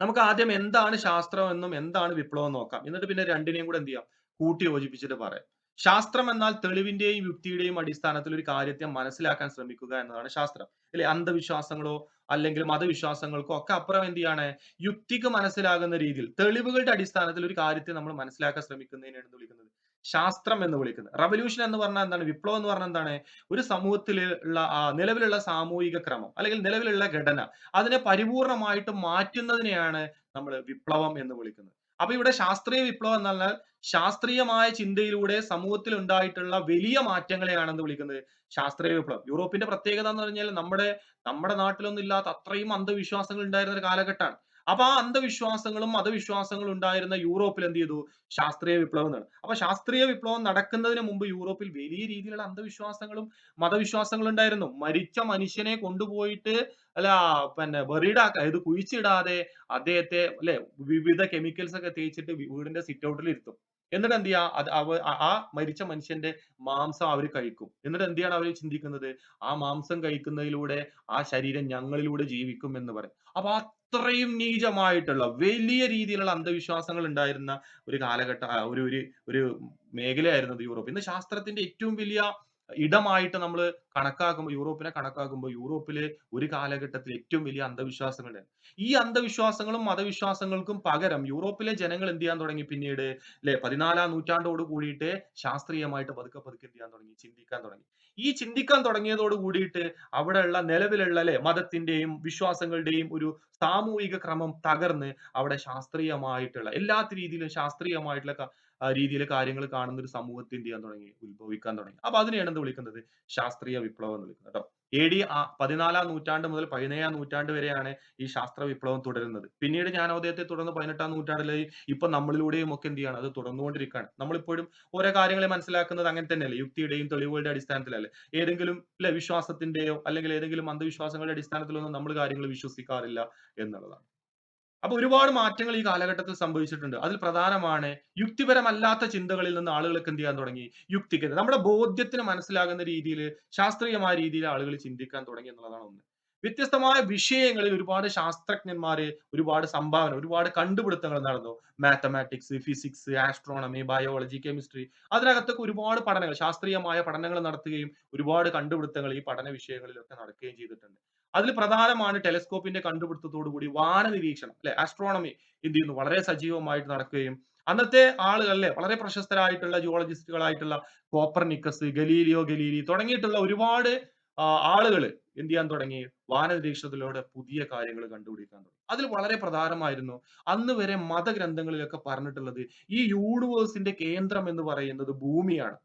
നമുക്ക് ആദ്യം എന്താണ് ശാസ്ത്രം എന്നും എന്താണ് വിപ്ലവം എന്ന് നോക്കാം. എന്നിട്ട് പിന്നെ രണ്ടിനെയും കൂടെ എന്ത് ചെയ്യാം? കൂട്ടി യോജിപ്പിച്ചിട്ട് പറയാം. ശാസ്ത്രം എന്നാൽ തെളിവിന്റെയും യുക്തിയുടെയും അടിസ്ഥാനത്തിൽ ഒരു കാര്യത്തെ മനസ്സിലാക്കാൻ ശ്രമിക്കുക എന്നതാണ് ശാസ്ത്രം. അല്ലെ? അന്ധവിശ്വാസങ്ങളോ അല്ലെങ്കിൽ മതവിശ്വാസങ്ങൾക്കോ ഒക്കെ അപ്പുറം എന്ത് ചെയ്യാണ്? യുക്തിക്ക് മനസ്സിലാകുന്ന രീതിയിൽ തെളിവുകളുടെ അടിസ്ഥാനത്തിൽ ഒരു കാര്യത്തെ നമ്മൾ മനസ്സിലാക്കാൻ ശ്രമിക്കുന്നതിനാണ് എന്ത് വിളിക്കുന്നത്. ശാസ്ത്രം എന്ന് വിളിക്കുന്നത്. റവല്യൂഷൻ എന്ന് പറഞ്ഞാൽ എന്താണ്? വിപ്ലവം എന്ന് പറഞ്ഞാൽ എന്താണ്? ഒരു സമൂഹത്തിലുള്ള നിലവിലുള്ള സാമൂഹിക ക്രമം അല്ലെങ്കിൽ നിലവിലുള്ള ഘടന. അതിനെ പരിപൂർണമായിട്ട് മാറ്റുന്നതിനെയാണ് നമ്മൾ വിപ്ലവം എന്ന് വിളിക്കുന്നത്. അപ്പൊ ഇവിടെ ശാസ്ത്രീയ വിപ്ലവം എന്ന് പറഞ്ഞാൽ ശാസ്ത്രീയമായ ചിന്തയിലൂടെ സമൂഹത്തിൽ ഉണ്ടായിട്ടുള്ള വലിയ മാറ്റങ്ങളെയാണ് എന്ന് വിളിക്കുന്നത് ശാസ്ത്രീയ വിപ്ലവം. യൂറോപ്പിന്റെ പ്രത്യേകത എന്ന് പറഞ്ഞാൽ നമ്മുടെ നമ്മുടെ നാട്ടിലൊന്നും ഇല്ലാത്ത അത്രയും അന്ധവിശ്വാസങ്ങൾ ഉണ്ടായിരുന്ന ഒരു കാലഘട്ടമാണ്. അപ്പൊ ആ അന്ധവിശ്വാസങ്ങളും മതവിശ്വാസങ്ങളും ഉണ്ടായിരുന്ന യൂറോപ്പിൽ എന്ത് ചെയ്തു? ശാസ്ത്രീയ വിപ്ലവം നടന്നു. അപ്പൊ ശാസ്ത്രീയ വിപ്ലവം നടക്കുന്നതിന് മുമ്പ് യൂറോപ്പിൽ വലിയ രീതിയിലുള്ള അന്ധവിശ്വാസങ്ങളും മതവിശ്വാസങ്ങളും ഉണ്ടായിരുന്നു. മരിച്ച മനുഷ്യനെ കൊണ്ടുപോയിട്ട് അല്ല പിന്നെ ബറീഡാക്ക ഇത് കുഴിച്ചിടാതെ അദ്ദേഹത്തെ അല്ലെ വിവിധ കെമിക്കൽസ് ഒക്കെ തേച്ചിട്ട് വീടിന്റെ സിറ്റ് ഔട്ടിൽ ഇരുത്തും. എന്നിട്ട് എന്ത് ചെയ്യാ? അത് അവ ആ ആ മരിച്ച മനുഷ്യന്റെ മാംസം അവർ കഴിക്കും. എന്നിട്ട് എന്ത് ചെയ്യാണ് അവർ ചിന്തിക്കുന്നത്? ആ മാംസം കഴിക്കുന്നതിലൂടെ ആ ശരീരം ഞങ്ങളിലൂടെ ജീവിക്കും എന്ന് പറയും. അപ്പൊ അത്രയും നീചമായിട്ടുള്ള വലിയ രീതിയിലുള്ള അന്ധവിശ്വാസങ്ങൾ ഉണ്ടായിരുന്ന ഒരു കാലഘട്ട ഒരു ഒരു ഒരു മേഖലയായിരുന്നു യൂറോപ്പ്. ഇന്ന് ശാസ്ത്രത്തിന്റെ ഏറ്റവും വലിയ ഇടമായിട്ട് നമ്മൾ കണക്കാക്കുമ്പോൾ യൂറോപ്പിനെ കണക്കാക്കുമ്പോൾ യൂറോപ്പിലെ ഒരു കാലഘട്ടത്തിൽ ഏറ്റവും വലിയ അന്ധവിശ്വാസങ്ങൾ. ഈ അന്ധവിശ്വാസങ്ങളും മതവിശ്വാസങ്ങൾക്കും പകരം യൂറോപ്പിലെ ജനങ്ങൾ എന്ത് ചെയ്യാൻ തുടങ്ങി പിന്നീട്? അല്ലെ പതിനാലാം നൂറ്റാണ്ടോട് കൂടിയിട്ട് ശാസ്ത്രീയമായിട്ട് പതുക്കെ പതുക്കെ എന്ത് ചെയ്യാൻ തുടങ്ങി? ചിന്തിക്കാൻ തുടങ്ങി. ഈ ചിന്തിക്കാൻ തുടങ്ങിയതോട് കൂടിയിട്ട് അവിടെയുള്ള നിലവിലുള്ള അല്ലെ മതത്തിന്റെയും വിശ്വാസങ്ങളുടെയും ഒരു സാമൂഹിക ക്രമം തകർന്ന് അവിടെ ശാസ്ത്രീയമായിട്ടുള്ള എല്ലാ രീതിയിലും ശാസ്ത്രീയമായിട്ടുള്ള രീതിയിൽ കാര്യങ്ങൾ കാണുന്ന ഒരു സമൂഹത്തിൽ എന്ത് ചെയ്യാൻ തുടങ്ങി? ഉത്ഭവിക്കാൻ തുടങ്ങി. അപ്പൊ അതിനെയാണ് എന്ത് വിളിക്കുന്നത്? ശാസ്ത്രീയ വിപ്ലവം എന്ന് വിളിക്കുന്നത് കേട്ടോ എ ഡി പതിനാലാം നൂറ്റാണ്ട് മുതൽ പതിനേഴാം നൂറ്റാണ്ട് വരെയാണ് ഈ ശാസ്ത്ര വിപ്ലവം തുടരുന്നത്. പിന്നീട് ജ്ഞാനോദയത്തെ തുടർന്ന് പതിനെട്ടാം നൂറ്റാണ്ടിലെയും ഇപ്പൊ നമ്മളിലൂടെയും ഒക്കെ എന്ത് ചെയ്യാണ്? അത് തുടർന്നുകൊണ്ടിരിക്കുകയാണ് നമ്മളിപ്പോഴും ഓരോ കാര്യങ്ങളെ മനസ്സിലാക്കുന്നത് അങ്ങനെ തന്നെയല്ലേ? യുക്തിയുടെയും തെളിവുകളുടെ അടിസ്ഥാനത്തിലല്ലേ? ഏതെങ്കിലും അല്ലെ വിശ്വാസത്തിന്റെയോ അല്ലെങ്കിൽ ഏതെങ്കിലും അന്ധവിശ്വാസങ്ങളുടെ അടിസ്ഥാനത്തിലൊന്നും നമ്മൾ കാര്യങ്ങൾ വിശ്വസിക്കാറില്ല എന്നുള്ളതാണ്. അപ്പൊ ഒരുപാട് മാറ്റങ്ങൾ ഈ കാലഘട്ടത്തിൽ സംഭവിച്ചിട്ടുണ്ട്. അതിൽ പ്രധാനമാണ് യുക്തിപരമല്ലാത്ത ചിന്തകളിൽ നിന്ന് ആളുകൾക്ക് എന്ത് ചെയ്യാൻ തുടങ്ങി? യുക്തിക്ക്. നമ്മുടെ ബോധ്യത്തിന് മനസ്സിലാകുന്ന രീതിയിൽ ശാസ്ത്രീയമായ രീതിയിൽ ആളുകൾ ചിന്തിക്കാൻ തുടങ്ങി എന്നുള്ളതാണ് ഒന്ന്. വ്യത്യസ്തമായ വിഷയങ്ങളിൽ ഒരുപാട് ശാസ്ത്രജ്ഞന്മാര് ഒരുപാട് സംഭാവന ഒരുപാട് കണ്ടുപിടുത്തങ്ങൾ നടന്നു. Mathematics physics astronomy biology chemistry അതിനകത്തൊക്കെ ഒരുപാട് പഠനങ്ങൾ ശാസ്ത്രീയമായ പഠനങ്ങൾ നടത്തുകയും ഒരുപാട് കണ്ടുപിടുത്തങ്ങൾ ഈ പഠന വിഷയങ്ങളിലൊക്കെ നടക്കുകയും ചെയ്തിട്ടുണ്ട്. അതിൽ പ്രധാനമാണ് ടെലിസ്കോപ്പിന്റെ കണ്ടുപിടുത്തത്തോടു കൂടി വാന നിരീക്ഷണം അല്ലെ? ആസ്ട്രോണമി എന്ത് ചെയ്യുന്നു? വളരെ സജീവമായിട്ട് നടക്കുകയും അന്നത്തെ അല്ലെ? വളരെ പ്രശസ്തരായിട്ടുള്ള ജിയോളജിസ്റ്റുകളായിട്ടുള്ള കോപ്പർനിക്കസ് ഗലീലിയോ ഗലീലി തുടങ്ങിയിട്ടുള്ള ഒരുപാട് ആളുകൾ എന്ത് ചെയ്യാൻ തുടങ്ങി വാന നിരീക്ഷണത്തിലൂടെ പുതിയ കാര്യങ്ങൾ കണ്ടുപിടിക്കാൻ തുടങ്ങി. അതിൽ വളരെ പ്രധാനമായിരുന്നു അന്ന് വരെ മതഗ്രന്ഥങ്ങളിലൊക്കെ പറഞ്ഞിട്ടുള്ളത് ഈ യൂണിവേഴ്സിന്റെ കേന്ദ്രം എന്ന് പറയുന്നത് ഭൂമിയാണ്.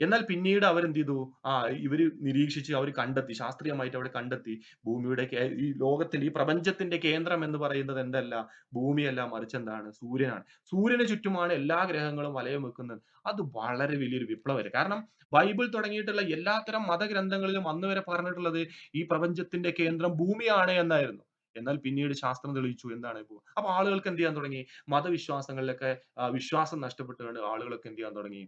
എന്നാൽ പിന്നീട് അവരെന്ത് ചെയ്തു ആ ഇവർ നിരീക്ഷിച്ച് അവർ കണ്ടെത്തി ശാസ്ത്രീയമായിട്ട് അവിടെ കണ്ടെത്തി. ഭൂമിയുടെ ഈ ലോകത്തിൽ ഈ പ്രപഞ്ചത്തിന്റെ കേന്ദ്രം എന്ന് പറയുന്നത് എന്തല്ല? ഭൂമിയല്ല മറിച്ച് എന്താണ്? സൂര്യനാണ്. സൂര്യന് ചുറ്റുമാണ് എല്ലാ ഗ്രഹങ്ങളും വലയം വെക്കുന്നത്. അത് വളരെ വലിയൊരു വിപ്ലവമായിരുന്നു. കാരണം ബൈബിൾ തുടങ്ങിയിട്ടുള്ള എല്ലാത്തരം മതഗ്രന്ഥങ്ങളിലും അന്ന് വരെ പറഞ്ഞിട്ടുള്ളത് ഈ പ്രപഞ്ചത്തിന്റെ കേന്ദ്രം ഭൂമിയാണ് എന്നായിരുന്നു. എന്നാൽ പിന്നീട് ശാസ്ത്രം തെളിയിച്ചു എന്താണ് ഇപ്പോൾ അപ്പൊ ആളുകൾക്ക് എന്ത് ചെയ്യാൻ തുടങ്ങി? മതവിശ്വാസങ്ങളിലൊക്കെ വിശ്വാസം നഷ്ടപ്പെട്ടുകൊണ്ട് ആളുകളൊക്കെ എന്ത് ചെയ്യാൻ തുടങ്ങി?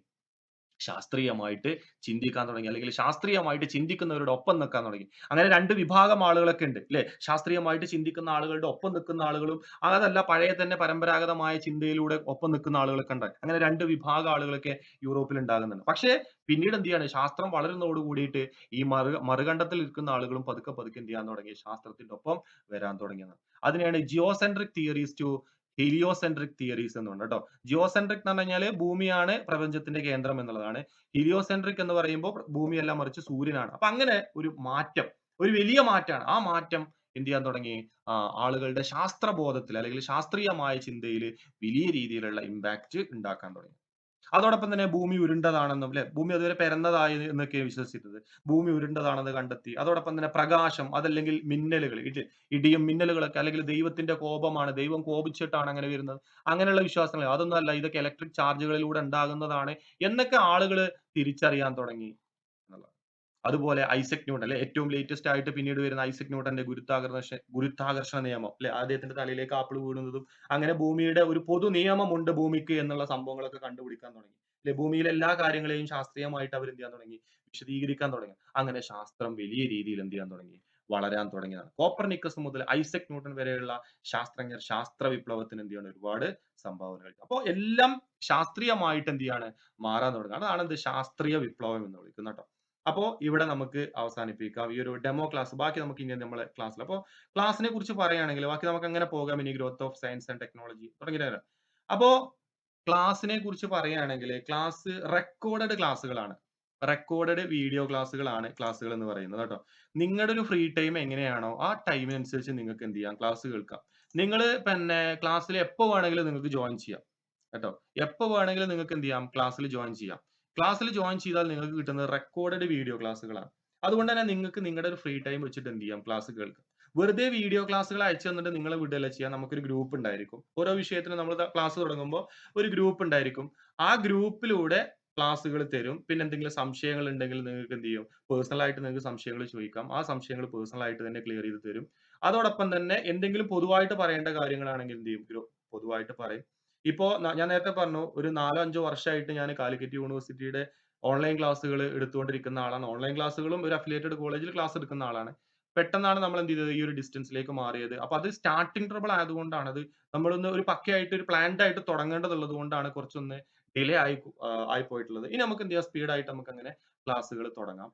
ശാസ്ത്രീയമായിട്ട് ചിന്തിക്കാൻ തുടങ്ങി. അല്ലെങ്കിൽ ശാസ്ത്രീയമായിട്ട് ചിന്തിക്കുന്നവരുടെ ഒപ്പം നിൽക്കാൻ തുടങ്ങി. അങ്ങനെ രണ്ട് വിഭാഗം ആളുകളൊക്കെ ഉണ്ട് അല്ലെ? ശാസ്ത്രീയമായിട്ട് ചിന്തിക്കുന്ന ആളുകളുടെ ഒപ്പം നിൽക്കുന്ന ആളുകളും അതല്ല പഴയ തന്നെ പരമ്പരാഗതമായ ചിന്തയിലൂടെ ഒപ്പം നിൽക്കുന്ന ആളുകളൊക്കെ ഉണ്ട് അങ്ങനെ രണ്ട് വിഭാഗം ആളുകളൊക്കെ യൂറോപ്പിൽ ഉണ്ടാകുന്നുണ്ട്. പക്ഷേ പിന്നീട് എന്ത് ചെയ്യാണ്? ശാസ്ത്രം വളരുന്നതോട് കൂടിയിട്ട് ഈ മറു മറുകണ്ഠത്തിൽ ഇരിക്കുന്ന ആളുകളും പതുക്കെ പതുക്കെ എന്ത് ചെയ്യാൻ തുടങ്ങി? ശാസ്ത്രത്തിന്റെ ഒപ്പം വരാൻ തുടങ്ങിയത്. അതിനെയാണ് geocentric theories to heliocentric theories എന്നുണ്ട് കേട്ടോ. ജിയോസെൻട്രിക് എന്ന് പറഞ്ഞു കഴിഞ്ഞാൽ ഭൂമിയാണ് പ്രപഞ്ചത്തിന്റെ കേന്ദ്രം എന്നുള്ളതാണ്. ഹീലിയോസെൻട്രിക് എന്ന് പറയുമ്പോൾ ഭൂമിയല്ല മറിച്ച് സൂര്യനാണ്. അപ്പൊ അങ്ങനെ ഒരു മാറ്റം ഒരു വലിയ മാറ്റമാണ്. ആ മാറ്റം എന്ത് ചെയ്യാൻ തുടങ്ങി? ആളുകളുടെ ശാസ്ത്രബോധത്തിൽ അല്ലെങ്കിൽ ശാസ്ത്രീയമായ ചിന്തയിൽ വലിയ രീതിയിലുള്ള ഇമ്പാക്റ്റ് ഉണ്ടാക്കാൻ തുടങ്ങി. അതോടൊപ്പം തന്നെ ഭൂമി ഉരുണ്ടതാണെന്നും അല്ലെ? ഭൂമി അതുവരെ പരന്നതായി എന്നൊക്കെ വിശ്വസിച്ചത്. ഭൂമി ഉരുണ്ടതാണെന്ന് കണ്ടെത്തി. അതോടൊപ്പം തന്നെ പ്രകാശം അതല്ലെങ്കിൽ മിന്നലുകൾ ഇടി ഇടിയും മിന്നലുകളൊക്കെ അല്ലെങ്കിൽ ദൈവത്തിന്റെ കോപമാണ് ദൈവം കോപിച്ചിട്ടാണ് അങ്ങനെ വരുന്നത്. അങ്ങനെയുള്ള വിശ്വാസങ്ങൾ അതൊന്നും അല്ല ഇതൊക്കെ ഇലക്ട്രിക് ചാർജുകളിലൂടെ ഉണ്ടാകുന്നതാണ് എന്നൊക്കെ ആളുകൾ തിരിച്ചറിയാൻ തുടങ്ങി. അതുപോലെ ഐസക് ന്യൂട്ടൻ അല്ലെ? ഏറ്റവും ലേറ്റസ്റ്റ് ആയിട്ട് പിന്നീട് വരുന്ന ഐസക് ന്യൂട്ടന്റെ ഗുരുത്വാകർഷ ഗുരുത്വാകർഷണ നിയമം അല്ലെ? അദ്ദേഹത്തിന്റെ തലയിലേക്ക് ആപ്പിൾ വീഴുന്നതും അങ്ങനെ ഭൂമിയുടെ ഒരു പൊതു നിയമമുണ്ട് ഭൂമിക്ക് എന്നുള്ള സംഭവങ്ങളൊക്കെ കണ്ടുപിടിക്കാൻ തുടങ്ങി. അല്ലെ? ഭൂമിയിലെ എല്ലാ കാര്യങ്ങളെയും ശാസ്ത്രീയമായിട്ട് അവർ എന്ത് ചെയ്യാൻ തുടങ്ങി? വിശദീകരിക്കാൻ തുടങ്ങി. അങ്ങനെ ശാസ്ത്രം വലിയ രീതിയിൽ എന്ത് ചെയ്യാൻ തുടങ്ങി? വളരാൻ തുടങ്ങിയതാണ്. കോപ്പർനിക്കസ് മുതൽ ഐസക് ന്യൂട്ടൺ വരെയുള്ള ശാസ്ത്രജ്ഞർ ശാസ്ത്ര വിപ്ലവത്തിന് എന്ത് ചെയ്യാണ്? ഒരുപാട് സംഭാവനകൾ അപ്പോൾ എല്ലാം ശാസ്ത്രീയമായിട്ട് എന്ത് ചെയ്യാണ്? മാറാൻ തുടങ്ങുക അതാണ് എന്ത്? ശാസ്ത്രീയ വിപ്ലവം എന്ന് വിളിക്കുന്നത് കേട്ടോ. അപ്പോ ഇവിടെ നമുക്ക് അവസാനിപ്പിക്കാം. ഈ ഒരു ഡെമോ ക്ലാസ് ബാക്കി നമുക്ക് ഇനി നമ്മളെ ക്ലാസ്സിൽ അപ്പോൾ ക്ലാസ്സിനെ കുറിച്ച് പറയുകയാണെങ്കിൽ ബാക്കി നമുക്ക് അങ്ങനെ പോകാം. ഇനി growth of science and technology തുടങ്ങിയിട്ട് അപ്പോ ക്ലാസ്സിനെ കുറിച്ച് പറയുകയാണെങ്കിൽ ക്ലാസ് റെക്കോർഡഡ് ക്ലാസ്സുകളാണ് റെക്കോർഡഡ് വീഡിയോ ക്ലാസ്സുകളാണ് ക്ലാസ്സുകൾ എന്ന് പറയുന്നത് കേട്ടോ. നിങ്ങളുടെ ഒരു ഫ്രീ ടൈം എങ്ങനെയാണോ ആ ടൈമിനനുസരിച്ച് നിങ്ങൾക്ക് എന്ത് ചെയ്യാം? ക്ലാസ് കേൾക്കാം. നിങ്ങൾ പിന്നെ ക്ലാസ്സിൽ എപ്പോ വേണമെങ്കിലും നിങ്ങൾക്ക് ജോയിൻ ചെയ്യാം. കേട്ടോ. എപ്പോ വേണമെങ്കിലും നിങ്ങൾക്ക് എന്ത് ചെയ്യാം? ക്ലാസ്സിൽ ജോയിൻ ചെയ്യാം. ക്ലാസ്സിൽ ജോയിൻ ചെയ്താൽ നിങ്ങൾക്ക് കിട്ടുന്നത് റെക്കോർഡഡ് വീഡിയോ ക്ലാസ്സുകളാണ് അതുകൊണ്ട് തന്നെ നിങ്ങൾക്ക് നിങ്ങളുടെ ഒരു ഫ്രീ ടൈം വെച്ചിട്ട് എന്ത് ചെയ്യാം? ക്ലാസ് കേൾക്കാം. വെറുതെ വീഡിയോ ക്ലാസ്സുകൾ അയച്ചു തന്നിട്ട് നിങ്ങളെ വിടുകയല്ല ചെയ്യാം. നമുക്കൊരു ഗ്രൂപ്പ് ഉണ്ടായിരിക്കും. ഓരോ വിഷയത്തിന് നമ്മൾ ക്ലാസ് തുടങ്ങുമ്പോൾ ഒരു ഗ്രൂപ്പ് ഉണ്ടായിരിക്കും. ആ ഗ്രൂപ്പിലൂടെ ക്ലാസ്സുകൾ തരും. പിന്നെ എന്തെങ്കിലും സംശയങ്ങൾ ഉണ്ടെങ്കിൽ നിങ്ങൾക്ക് എന്ത് ചെയ്യും? പേഴ്സണൽ ആയിട്ട് നിങ്ങൾക്ക് സംശയങ്ങൾ ചോദിക്കാം. ആ സംശയങ്ങൾ പേഴ്സണൽ ആയിട്ട് തന്നെ ക്ലിയർ ചെയ്ത് തരും. അതോടൊപ്പം തന്നെ എന്തെങ്കിലും പൊതുവായിട്ട് പറയേണ്ട കാര്യങ്ങളാണെങ്കിൽ എന്ത് ചെയ്യും? പൊതുവായിട്ട് പറയും. ഇപ്പോ ഞാൻ നേരത്തെ പറഞ്ഞു ഒരു നാലോ അഞ്ചോ വർഷമായിട്ട് ഞാൻ കാലിക്കറ്റ് യൂണിവേഴ്സിറ്റിയുടെ ഓൺലൈൻ ക്ലാസ്സുകൾ എടുത്തുകൊണ്ടിരിക്കുന്ന ആളാണ്. ഓൺലൈൻ ക്ലാസ്സുകളും ഒരു അഫിലിയേറ്റഡ് കോളേജിൽ ക്ലാസ് എടുക്കുന്ന ആളാണ്. പെട്ടെന്നാണ് നമ്മൾ എന്ത് ചെയ്തത്? ഈ ഒരു ഡിസ്റ്റൻസിലേക്ക് മാറിയത്. അപ്പൊ അത് സ്റ്റാർട്ടിംഗ് ട്രബിൾ ആയതുകൊണ്ടാണ് അത് നമ്മളൊന്ന് ഒരു പക്കയായിട്ട് ഒരു പ്ലാൻഡ് ആയിട്ട് തുടങ്ങേണ്ടതുള്ളത് കൊണ്ടാണ് കുറച്ചൊന്ന് ഡിലേ ആയി ആയി പോയിട്ടുള്ളത്. ഇനി നമുക്ക് എന്ത് ചെയ്യാം? സ്പീഡ് ആയിട്ട് നമുക്ക് അങ്ങനെ ക്ലാസ്സുകൾ തുടങ്ങാം.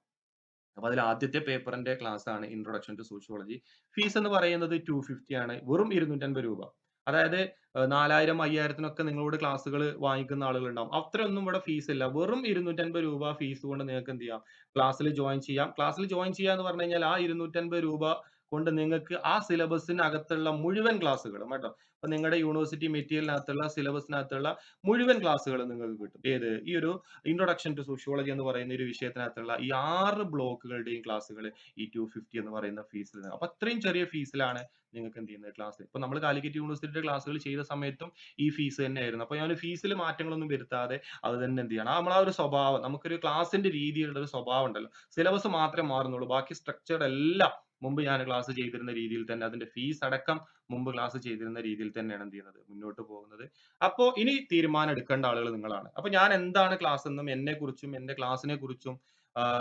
അപ്പൊ അതിൽ ആദ്യത്തെ പേപ്പറിന്റെ ക്ലാസ് ആണ് ഇൻട്രൊഡക്ഷൻ ടു സോഷ്യോളജി. ഫീസ് എന്ന് പറയുന്നത് ടു ഫിഫ്റ്റി ആണ്. വെറും ഇരുന്നൂറ്റൻപത് രൂപ. അതായത് നാലായിരം അയ്യായിരത്തിനൊക്കെ നിങ്ങളോട് ക്ലാസ്സുകൾ വാങ്ങിക്കുന്ന ആളുകൾ ഉണ്ടാവും അത്രയൊന്നും ഇവിടെ ഫീസ് ഇല്ല. വെറും ഇരുന്നൂറ്റൻപത് രൂപ ഫീസ് കൊണ്ട് നിങ്ങൾക്ക് എന്ത് ചെയ്യാം? ക്ലാസ്സിൽ ജോയിൻ ചെയ്യാം. ക്ലാസ്സിൽ ജോയിൻ ചെയ്യുക എന്ന് പറഞ്ഞു കഴിഞ്ഞാൽ ആ ഇരുന്നൂറ്റൻപത് രൂപ കൊണ്ട് നിങ്ങൾക്ക് ആ സിലബസിനകത്തുള്ള മുഴുവൻ ക്ലാസ്സുകളും കേട്ടോ. അപ്പൊ നിങ്ങളുടെ യൂണിവേഴ്സിറ്റി മെറ്റീരിയലിനകത്തുള്ള സിലബസിനകത്തുള്ള മുഴുവൻ ക്ലാസ്സുകളും നിങ്ങൾക്ക് കിട്ടും. ഏത്? ഈ ഒരു ഇൻട്രൊഡക്ഷൻ ടു സോഷ്യോളജി എന്ന് പറയുന്ന ഒരു വിഷയത്തിനകത്തുള്ള ഈ ആറ് ബ്ലോക്കുകളുടെയും ക്ലാസ്സുകൾ ഈ ടു ഫിഫ്റ്റി എന്ന് പറയുന്ന ഫീസിൽ അപ്പൊ അത്രയും ചെറിയ ഫീസിലാണ് നിങ്ങൾക്ക് എന്ത് ചെയ്യുന്നത് ക്ലാസ് ഇപ്പൊ നമ്മൾ കാലിക്കറ്റ് യൂണിവേഴ്സിറ്റിയുടെ ക്ലാസ്സുകൾ ചെയ്ത സമയത്തും ഈ ഫീസ് തന്നെയായിരുന്നു. അപ്പൊ ഞാൻ ഫീസിൽ മാറ്റങ്ങളൊന്നും വരുത്താതെ അത് തന്നെ എന്ത് ചെയ്യണം? നമ്മൾ ആ ഒരു സ്വഭാവം. നമുക്കൊരു ക്ലാസിന്റെ രീതിയിലുള്ള ഒരു സ്വഭാവം ഉണ്ടല്ലോ. സിലബസ് മാത്രമേ മാറുന്നുള്ളൂ. ബാക്കി സ്ട്രക്ചർഡ് എല്ലാം മുമ്പ് ഞാൻ ക്ലാസ് ചെയ്തിരുന്ന രീതിയിൽ തന്നെ അതിന്റെ ഫീസ് അടക്കം മുമ്പ് ക്ലാസ് ചെയ്തിരുന്ന രീതിയിൽ തന്നെയാണ് എന്ത് ചെയ്യുന്നത്? മുന്നോട്ട് പോകുന്നത്. അപ്പോ ഇനി തീരുമാനം എടുക്കേണ്ട ആളുകൾ നിങ്ങളാണ്. അപ്പൊ ഞാൻ എന്താണ് ക്ലാസ് എന്നും എന്നെ കുറിച്ചും എന്റെ ക്ലാസ്സിനെ കുറിച്ചും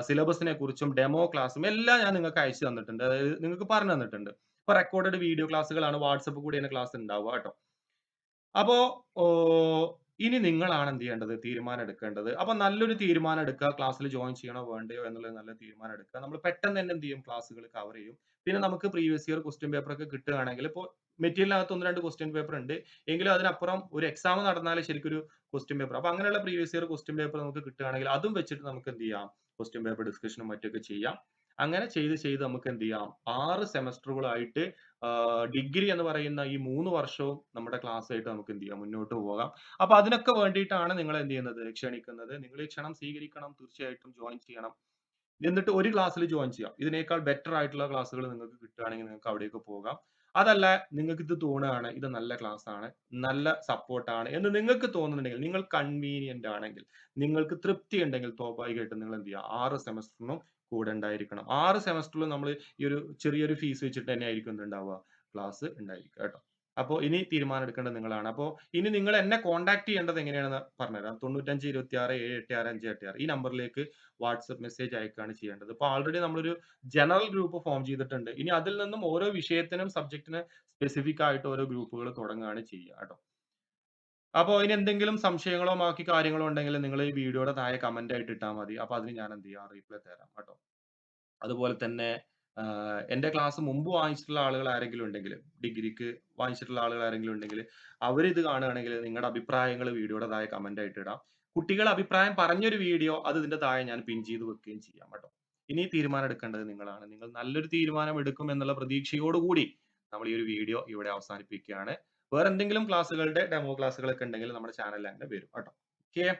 സിലബസിനെ കുറിച്ചും ഡെമോ ക്ലാസ്സും എല്ലാം ഞാൻ നിങ്ങൾക്ക് അയച്ചു തന്നിട്ടുണ്ട്. അതായത് നിങ്ങൾക്ക് പറഞ്ഞു തന്നിട്ടുണ്ട്. ഇപ്പൊ റെക്കോർഡഡ് വീഡിയോ ക്ലാസ്സുകളാണ് വാട്സപ്പ് കൂടിയാണ് ക്ലാസ് ഉണ്ടാവുക കേട്ടോ. അപ്പോ ഇനി നിങ്ങളാണ് എന്ത് ചെയ്യേണ്ടത്? തീരുമാനം എടുക്കേണ്ടത്. അപ്പൊ നല്ലൊരു തീരുമാനം എടുക്കുക. ക്ലാസ്സിൽ ജോയിൻ ചെയ്യണോ വേണ്ടയോ എന്നുള്ള നല്ല തീരുമാനം എടുക്കുക. നമ്മൾ പെട്ടെന്ന് തന്നെ എന്ത് ചെയ്യും? ക്ലാസ്സുകൾ കവർ ചെയ്യും. പിന്നെ നമുക്ക് പ്രീവിയസ് ഇയർ ക്വസ്റ്റ്യൻ പേപ്പർ ഒക്കെ കിട്ടുകയാണെങ്കിൽ ഇപ്പോൾ മെറ്റീരിയലിനകത്ത് ഒന്ന് രണ്ട് ക്വസ്റ്റ്യൻ പേപ്പർ ഉണ്ട്. എങ്കിലും അതിനപ്പുറം ഒരു എക്സാം നടന്നാലേ ശരിക്കും ഒരു ക്വസ്റ്റ്യൻ പേപ്പർ അപ്പൊ അങ്ങനെയുള്ള പ്രീവിയസ് ഇയർ ക്വസ്റ്റ്യൻ പേപ്പർ നമുക്ക് കിട്ടുകയാണെങ്കിൽ അതും വെച്ചിട്ട് നമുക്ക് എന്ത് ചെയ്യാം? ക്വസ്റ്റ്യൻ പേപ്പർ ഡിസ്കഷനും മറ്റൊക്കെ ചെയ്യാം. അങ്ങനെ ചെയ്ത് ചെയ്ത് നമുക്ക് എന്ത് ചെയ്യാം? ആറ് സെമസ്റ്ററുകളായിട്ട് ഡിഗ്രി എന്ന് പറയുന്ന ഈ മൂന്ന് വർഷവും നമ്മുടെ ക്ലാസ് ആയിട്ട് നമുക്ക് എന്ത് ചെയ്യാം മുന്നോട്ട് പോകാം. അപ്പൊ അതിനൊക്കെ വേണ്ടിയിട്ടാണ് നിങ്ങൾ എന്ത് ചെയ്യുന്നത് ക്ഷണിക്കുന്നത്. നിങ്ങൾ ഈ ക്ഷണം സ്വീകരിക്കണം. തീർച്ചയായിട്ടും ജോയിൻ ചെയ്യണം. എന്നിട്ട് ഒരു ക്ലാസ്സിൽ ജോയിൻ ചെയ്യാം. ഇതിനേക്കാൾ ബെറ്റർ ആയിട്ടുള്ള ക്ലാസ്സുകൾ നിങ്ങൾക്ക് കിട്ടുകയാണെങ്കിൽ നിങ്ങൾക്ക് അവിടേക്ക് പോകാം. അതല്ല നിങ്ങൾക്ക് ഇത് തോന്നുകയാണ് ഇത് നല്ല ക്ലാസ് ആണ്, നല്ല സപ്പോർട്ടാണ് എന്ന് നിങ്ങൾക്ക് തോന്നുന്നുണ്ടെങ്കിൽ നിങ്ങൾ കൺവീനിയന്റ് ആണെങ്കിൽ നിങ്ങൾക്ക് തൃപ്തി ഉണ്ടെങ്കിൽ സ്വാഭാവികമായിട്ടും നിങ്ങൾ എന്ത് ചെയ്യുക ആറ് സെമസ്റ്ററിനും കൂടെ ഉണ്ടായിരിക്കണം. ആറ് സെമസ്റ്ററിലും നമ്മൾ ഈ ഒരു ചെറിയൊരു ഫീസ് വെച്ചിട്ട് തന്നെ ആയിരിക്കും എന്തുണ്ടാവുക ക്ലാസ് ഉണ്ടായിരിക്കുക കേട്ടോ. അപ്പോൾ ഇനി തീരുമാനം എടുക്കേണ്ടത് നിങ്ങളാണ്. അപ്പോൾ ഇനി നിങ്ങൾ എന്നെ കോൺടാക്ട് ചെയ്യേണ്ടത് എങ്ങനെയാണെന്ന് പറഞ്ഞുതരാം. 9526786586 ഈ നമ്പറിലേക്ക് വാട്സ്ആപ്പ് മെസ്സേജ് അയക്കുകയാണ് ചെയ്യേണ്ടത്. ഇപ്പൊ ആൾറെഡി നമ്മളൊരു ജനറൽ ഗ്രൂപ്പ് ഫോം ചെയ്തിട്ടുണ്ട്. ഇനി അതിൽ നിന്നും ഓരോ വിഷയത്തിനും സബ്ജക്റ്റിന് സ്പെസിഫിക് ആയിട്ട് ഓരോ ഗ്രൂപ്പുകൾ തുടങ്ങുകയാണ് ചെയ്യുക കേട്ടോ. അപ്പൊ ഇനി എന്തെങ്കിലും സംശയങ്ങളോ ബാക്കി കാര്യങ്ങളോ ഉണ്ടെങ്കിൽ നിങ്ങൾ ഈ വീഡിയോയുടെ താഴെ കമന്റ് ആയിട്ട് ഇട്ടാൽ മതി. അപ്പൊ അതിന് ഞാൻ എന്ത് ചെയ്യാം റീപ്ലൈ തരാം കേട്ടോ. അതുപോലെ തന്നെ എന്റെ ക്ലാസ് മുമ്പ് വാങ്ങിച്ചിട്ടുള്ള ആളുകൾ ആരെങ്കിലും ഉണ്ടെങ്കിൽ ഡിഗ്രിക്ക് വാങ്ങിച്ചിട്ടുള്ള ആളുകൾ ആരെങ്കിലും ഉണ്ടെങ്കിൽ അവരിത് കാണുകയാണെങ്കിൽ നിങ്ങളുടെ അഭിപ്രായങ്ങൾ വീഡിയോയുടെ താഴെ കമന്റ് ആയിട്ട് ഇടാം. കുട്ടികൾ അഭിപ്രായം പറഞ്ഞൊരു വീഡിയോ അത് ഇതിന്റെ താഴെ ഞാൻ പിൻ ചെയ്ത് വെക്കുകയും ചെയ്യാം കേട്ടോ. ഇനി തീരുമാനം എടുക്കേണ്ടത് നിങ്ങളാണ്. നിങ്ങൾ നല്ലൊരു തീരുമാനം എടുക്കും എന്നുള്ള പ്രതീക്ഷയോടുകൂടി നമ്മൾ ഈ ഒരു വീഡിയോ ഇവിടെ അവസാനിപ്പിക്കുകയാണ്. വേറെ എന്തെങ്കിലും ക്ലാസ്സുകളുടെ ഡെമോ ക്ലാസ്സുകളൊക്കെ ഉണ്ടെങ്കിൽ നമ്മുടെ ചാനലിൽ അങ്ങനെ വരും കേട്ടോ. ഓക്കേ.